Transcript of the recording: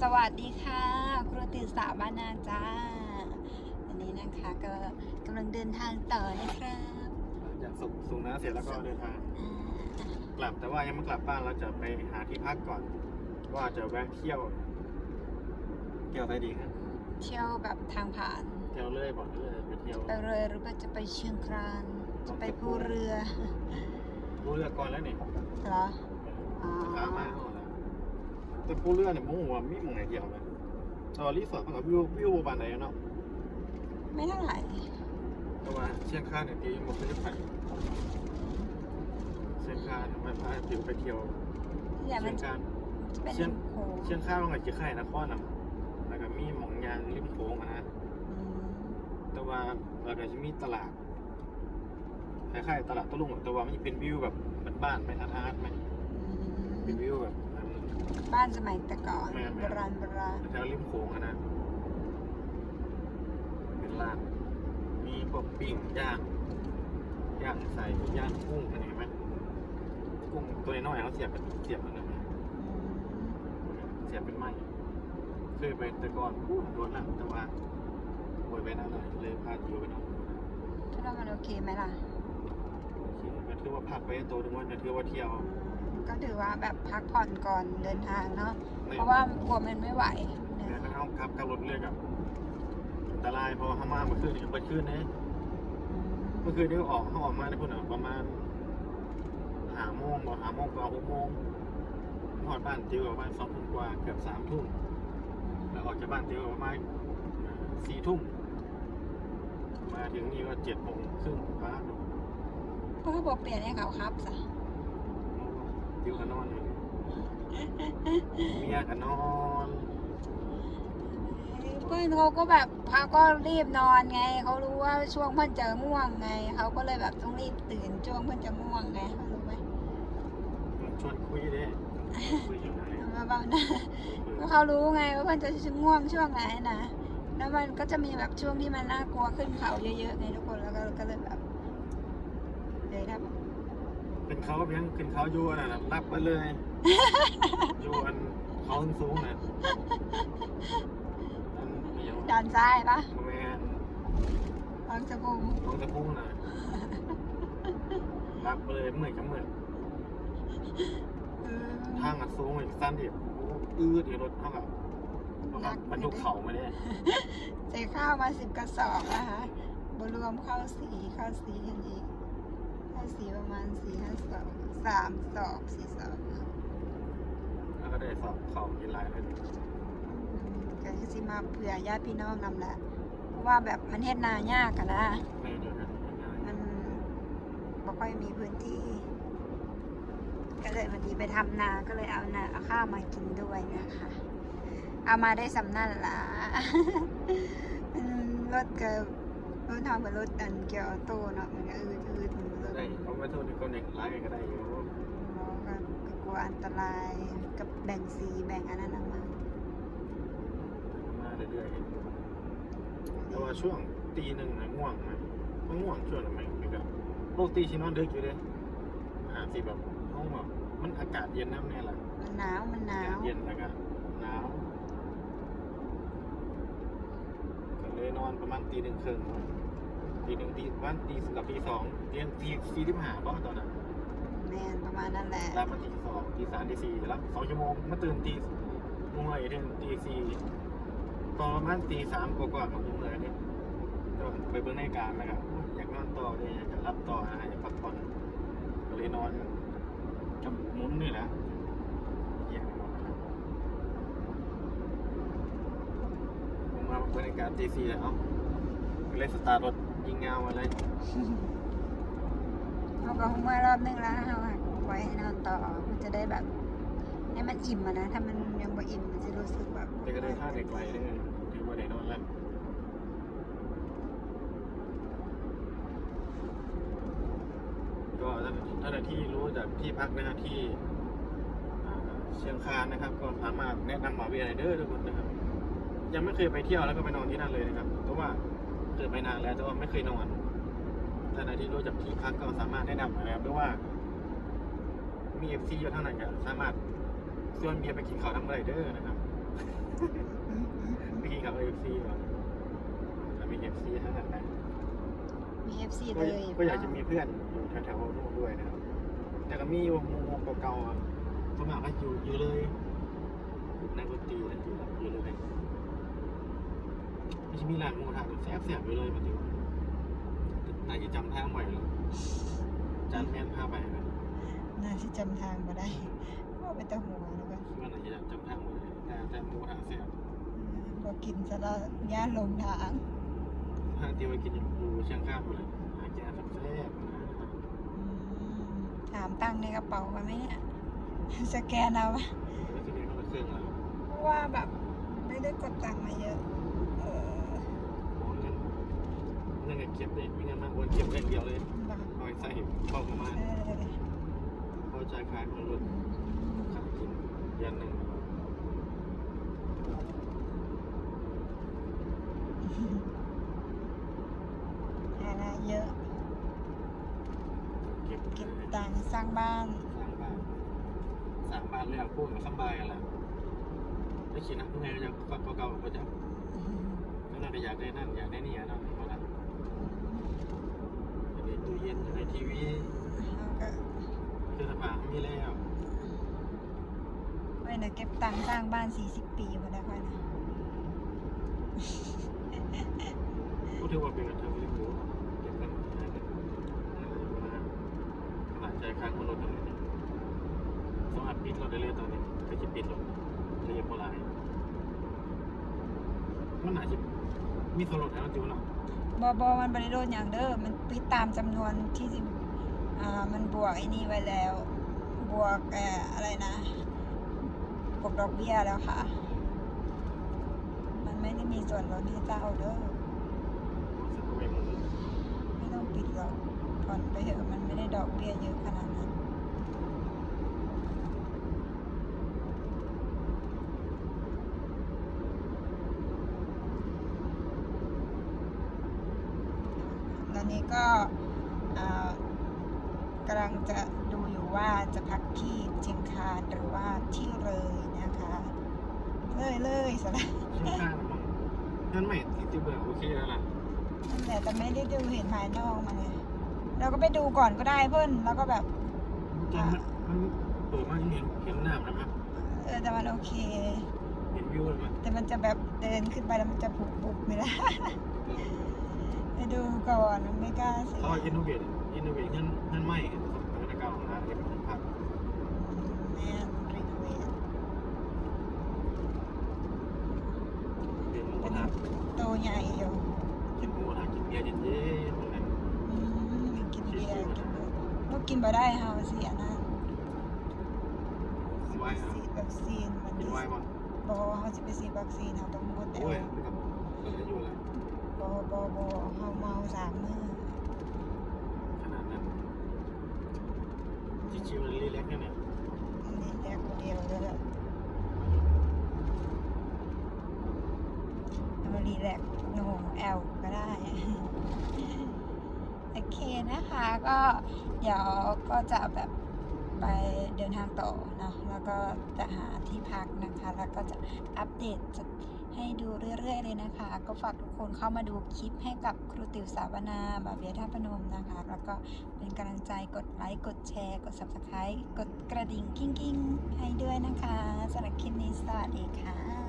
สวัสดีค่ะ ครูติสาบ้านนาจ้าวันนี้นะคะก็กำลังเดินทางต่อนะครับจากส่งส่งน้าเสร็จแล้วก็เดินทางอ่ากลับแต่ว่ายังไม่กลับบ้านเราจะไปหาที่พักก่อน ว่าจะแวะเที่ยว เที่ยวไปดีครับเที่ยวแบบทางผ่านเที่ยวเรื่อยบอกเรื่อยไปเที่ยวไปเรือหรือว่าจะไปเชียงคานจะไปภูเรือรู้เรือก่อนแล้วนี่เหรออ๋อพามาเอา แล้วแต่ผู้เรือเนี่ยโมโหว่ามีหมองไหนเที่ยวนะตอนรีสอร์ทมันกับวิววิวบานไหนเนาะไม่เท่าไหร่แต่ว่าเชียงคานเนี่ยที่มันก็จะไปเชียงคานเนี่ยมันพาผิวไปเที่ยวที่ไหนเชีมัยนงคานจะเป็นเชียงโค้งเชียงคานมันก็จะค่ายนครนะแล้วก็มีหมองยางริมโขงอะนะอืมแต่ว่าเราก็จะมีตลาดคล้ายๆตลาดตะลุงแต่ว่ามันจะเป็นวิวแบบบ้านๆไหมอาร์ตๆไหมอืเป็นมวิวแบบมัน บ้านสมัยแต่ก่อนแม่นๆ โบราณโบราณแถวริมโขงอะนะ เป็นร้าน มีพวกปิ้งย่างย่างใส่ย่างกุ้งอะไรเห็นไหมกุ้งตัวน้อยๆเขาเสียบเป็นเสียบมันนะอืมเสียบเป็นไม้เคยไปแต่ก่อนพูดโดนแล้วแต่ว่าโวยไปนั่นเลยเลยพาจิวไปนอนคิดว่ามันโอเคไหมล่ะโอเคก็ถือว่าพักไปตัวหนึงว่าจะถือว่าเที่ยว ก็ถือว่าแบบพักผ่อนก่อนเดินทางเนาะในเพราะว่ากลัวมันไม่ไหวเนี่เนี่ยยนะครับขับขับรถเรือกับอันตรายเพราะว่าเขามาเมื่อคืนนี่เปิดคืนนะเมื่อคืนนี้เขาออกเขาออกมาในพุ่นอะประมาณหาโมงบอกหาโมงกว่าหกโมงหอดบ้านจิวประมาณสองทุ่มกว่าเกือบสามทุ่มแล้วออกจากบ้านจิวประมาณสี่ทุ่มมาถึงนี่ก็เจ็ดโมงครึ่งป้าดูเพราะเขาบอกเปลี่ยนให้เขาครับสะจิวก็นอนอยู่เมียก็นอนเพื่อนเขาก็แบบเขาก็รีบนอนไง เขารู้ว่าช่วงเพื่อนจะง่วงไง เขาก็เลยแบบต้องรีบตื่นช่วงเพื่อนจะง่วงไงเขารู้ไหมชวนคุยเด้คุยอยู่ไหนมาเบาหน้าเพราะเขารู้ไงว่าเพื่อนจะง่วงช่วงไหนนะ แล้วมันก็จะมีแบบช่วงที่มันน่ากลัวขึ้นเขาเยอะๆไงทุกคน แล้วก็ก็เลยแบบเลยแบบ เป็นเขาเพียงเป็นเขาอยู่น่ะรับไปเลยอยู่อันเขาสูงน่ะอันเดียวด้านซ้ายปะแม่นบางสะพุงลงตะพุ่งน่ะรับไปเลยเหมือนกับเหมือนเออทางอะสูงอีกสั้นเดียวอืดอีกรถเท่ากับมันยกเข่ามาเนี่ยใส่ข้าวมาสิบกระสอบนะคะบรวมข้าวสีข้าวสีอันนี้ข้าว สีประมาณสี่ห้าสอบสามสอบสี่สอบแล้วก็ได้สอบเข่ากินลายเลยก็คือสิมาเผื่อญาติพี่น้องนำละเพราะว่าแบบมันเฮ็ดนายากอะนะแม่เดียวกันมันบ่ค่อยมีพื้นที่ ก็เลยวันนี้ไปทำนาก็เลยเอานาเอาข้าวมากินด้วยนะคะ เอามาได้สำนั่นละมันรถกับรถทางเป็นรถอันเกียวออโต้เนาะมันก็อืดอืดมัน เด็กร้ายก็ได้อยู่เราก็กลัวอันตรายกับแบ่งสีแบ่งอันนั้นออกมามาเรื่อยๆแต่ว่าช่วงตีหนึ่งน่ะง่วงนะมันง่วงช่วงนั้นไหมคือแบบโลกตีชินอนดึกอยู่เด้อาสิแบบห้องแบบมันอากาศเย็นน้ำเนี่ยแหละมันหนาวมันหนาอาวกาศเย็นแล้วก็หนาวก็เลยนอนประมาณตีหนึ่งครึ่ง ตีหนึ่งตีวันตีสกับตีสองเรียนตีสี่ที่หาบ้างตอนนั้นแม่นประมาณนั้นแหละรับมาตีสองตีสามตีสี่รับสองชั่วโมงมาตื่นตีโมงเลยถึงตีสี่ตอนประมาณตีสามกว่าๆของผมเลยเนี่ยก็ไปเบิ่งในการนะครับอยากนอนต่อเลยอยากจะรับต่อนะอยากพักผ่อนก็เลยนอนกับหมุนนี่แหละเยี่ยมไปหมดนะครับผมมาบรรยากาศตีสี่แล้วก็เลยสตาร์ทรถ ยิงเงามาเลยเราก็คงมารอบนึงแล้วนะคะว่าไว้ให้นอนต่อ มันจะได้แบบให้มันอิ่มอะนะ ถ้ามันยังบ่อิ่มมันจะรู้สึกแบบแต่ก็ได้ท่าเด็กไกลเลยถือว่าได้นอนแล้วก็ท่านท่านที่รู้จากที่พักนะฮะที่อ่าเชียงคานนะครับ ก็สามารถแนะนำหมาวิทยาลัยเดอร์ทุกคนนะครับ ยังไม่เคยไปเที่ยวแล้วก็ไปนอนที่นั่นเลยนะครับ เพราะว่า เคยไปนานแล้วแต่ว่าไม่เคยนอนท่านที่รู้จากที่พักก็สามารถแนะนำนะครับหรือว่า มีเอฟซีอยู่เท่านั้นก็สามารถชวนเมียไปกินข้าวน้ำไรเดอร์นะครับไม่กินกับเอฟซีว่ะแต่มีเอฟซีทั้งนั้นนะมี FC ก็เลยก็อยากจะมีเพื่อนอยู่แถวๆนู้นด้วยนะครับ แต่ก็มีวงวงเก่าๆอะสวนมัครก็อยู่อยู่เลยนักดนตรีนะอยู่อยู่เลย ไม่ใช่มีร้านหมูกระทะแซ่บแซ่บๆอยู่เลยมันอยู่น่าจะจำทางไหวแล้วจานแมนพาไปนะน่าจะจำทางมาได้ก็ไปแตะหัวแล้วก็คิดว่าน่าจะจำทางไหวแต่แต่หมูกระทะแซ่บบอกกินซะแล้วย่านลงทางถ้าที่ว่ากินอยู่เชียงคานหมดเลยหาแก้แซ่บๆนะอืมถามตังค์ในกระเป๋ากันไหมเนี่ยสแกนเอาปะแล้วทีนี้ก็มาเครื่องแล้วเพราะว่าแบบไม่ได้กดตังค์มาเยอะ เออ โอ้เงิน เงินก็เก็บเลยมีเงินมาโอนเก็บอย่างเดียวเลยบังเอาไปใส่เข้าประมาณเออพอจ่ายค่าคนรถขับกินเดือนหนึ่งภาระเยอะ เก็บเก็บตังค์สร้างบ้าน สร้างบ้าน สร้างบ้านแล้วพูดกับสบายกันแล้วไม่คิดนะเมื่อไงก็จะฟังเก่าๆก็จะก็น่าจะอยากได้นั่นอยากได้นี่อะเนาะเพราะนั้นอยากได้ ตู้เย็นอยากได้ทีวีแล้วก็เครื่องซักผ้ามีแล้วไว้นะเก็บตังค์สร้างบ้าน 40 ปีมาได้ค่อยนะก็ถือว่าเป็นกระเทยที่รู้เก็บกันให้กันมาขนาดใจค้างคนรถตรงนี้สามารถปิดรถได้เลยตอนนี้ก็จะปิดรถเรียบร้อยมันอาจจะ มีโซลดให้เราจูเนาะบอบอมันบริโดนอย่างเด้อ มันปิดตามจำนวนที่สิอ่า มันบวกไอ้นี่ไว้แล้ว บวกเอ่ออะไรนะบวกดอกเบี้ยแล้วค่ะ มันไม่ได้มีส่วนลดให้เจ้าเด้อสกุลเวมุนไม่ต้องปิดหรอกผ่อนไปเถอะมันไม่ได้ดอกเบี้ยเยอะขนาดนั้น ต อนนี้ก็อ่ากำลังจะดูอยู่ว่าจะพักที่เชียงคานหรือว่าที่เลยนะคะ เลยเลยสละชิ้นข้างมั้งนั่นไม่ติดที่เบื่อโอเคแล้วล่ะนั่นแหละแต่ไม่ได้ดูเห็นภายนอกมันไงเราก็ไปดูก่อนก็ได้เพื่อนแล้วก็แบบตอนมันมันเปิดมาเห็นเห็นหน้ามันมั้ยเออแต่มันโอเคเห็นวิวเลยมั้ยแต่มันจะแบบเดินขึ้นไปแล้วมันจะปุบปุบไม่ได้ไป ดูก่อนมันไม่กล้าเสียเขาอินโนเวทอินโนเวทเงินเงินไม่สมัยเก่านะเก็บของพักแม่รีโนเวทเรียนหมูกระทะโตใหญ่อยู่กินหมูกระทะกินเบียร์เย็นๆตรงนั้นอืมมีกินเบียร์กินเบียร์ลูกกินบ่ได้ค่ะมันเสียนะไว้อะฉีดวัคซีนมันกินไว้มั้งบอเขาจะไปฉีดวัคซีนเขาต้องหมดแต่โอ้ยไม่กับก็จะอยู่แล้ว บอบอบอเขาเมาสามมือขนาดนั้นชิวๆรีแลกซ์แค่เนี่ยอันนี้แยกคนเดียวเลยแหละเอามารีแลกซ์โนแอลก็ได้ โอเคนะคะก็เดี๋ยวก็จะแบบไปเดินทางต่อเนาะแล้วก็จะหาที่พักนะคะ แล้วก็จะอัปเดตจะ ให้ดูเรื่อยๆเลยนะคะ ก็ฝากทุกคนเข้ามาดูคลิปให้กับครูติวสาวนาบาเบียท่าพนมนะคะ แล้วก็เป็นกำลังใจกดไลค์ กดแชร์ กด subscribe กดกระดิ่งกิ้งๆให้ด้วยนะคะสำหรับคลิปนี้สวัสดีค่ะ